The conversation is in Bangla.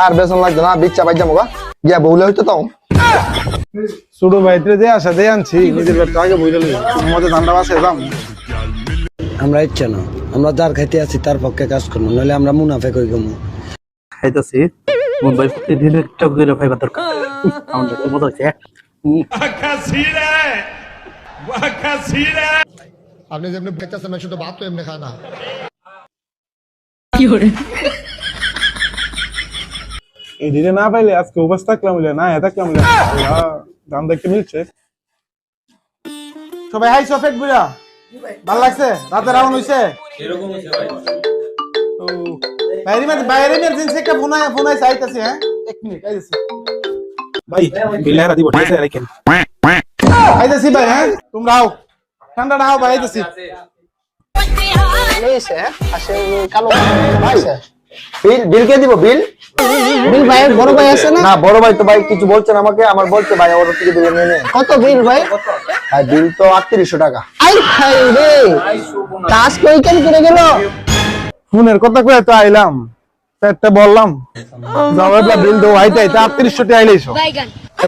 আর বেতন লাগতো না বিচ্ছা পাই যাব গা গিয়া বউলে হইতো তাও ছোট ভাইতে যে আসা দিয়ে আনছি নিজের ব্যবসা আগে বইলে লই মধ্যে ধান্দা বাসে দাম আমরা ইচ্ছা না। আমরা যার খাইতে আছি তার পক্ষে কাজ করব নাহলে আমরা মুনাফে কই গমু খাইতেছি মুম্বাই প্রতিদিন একটা করে ফাইবার দরকার। আমাদের তো মজা হচ্ছে আপনি যেমনি বেচাচ্ছেন না শুধু ভাত তো এমনি খানা এই দিনে না পাইলে আজকে উপাস থাকলাম বলে না এ থাকলাম বলে। দাম দেখতে মিলছে। সবাই হাই সফেট বুড়া। ভালো লাগছে? রাতে রাউন্ড হইছে? ও, বাইরে মানে বাইরে ইমার্জেন্সি একটা ফোন আয় ফোন আইছে আইতাছে হ্যাঁ? এক মিনিট আইতাছি। ভাই বিল্লাহ রাদি বটে আছে রাখেন আইতাছি ভাই হ্যাঁ? তোমরা আও। ঠান্ডা আও ভাই আইতাছি। বিল বিল কে দিব বিল? বিল ভাই বড় ভাই আছে না? না বড় ভাই তো ভাই কিছু বলছেন আমাকে আমার বলছে ভাই ওর থেকে দিলে নিয়ে নে। কত বিল ভাই? ভাই বিল তো আটত্রিশশো টাকা। আই ভাই রে! কাজ কই কেন করে গেল? ফোনের কথা কয়ে তো আইলাম বললাম যাওয়ার বিল দেবো আইতে আইতে আটত্রিশশো টাকা আইলেইছো বাইগান।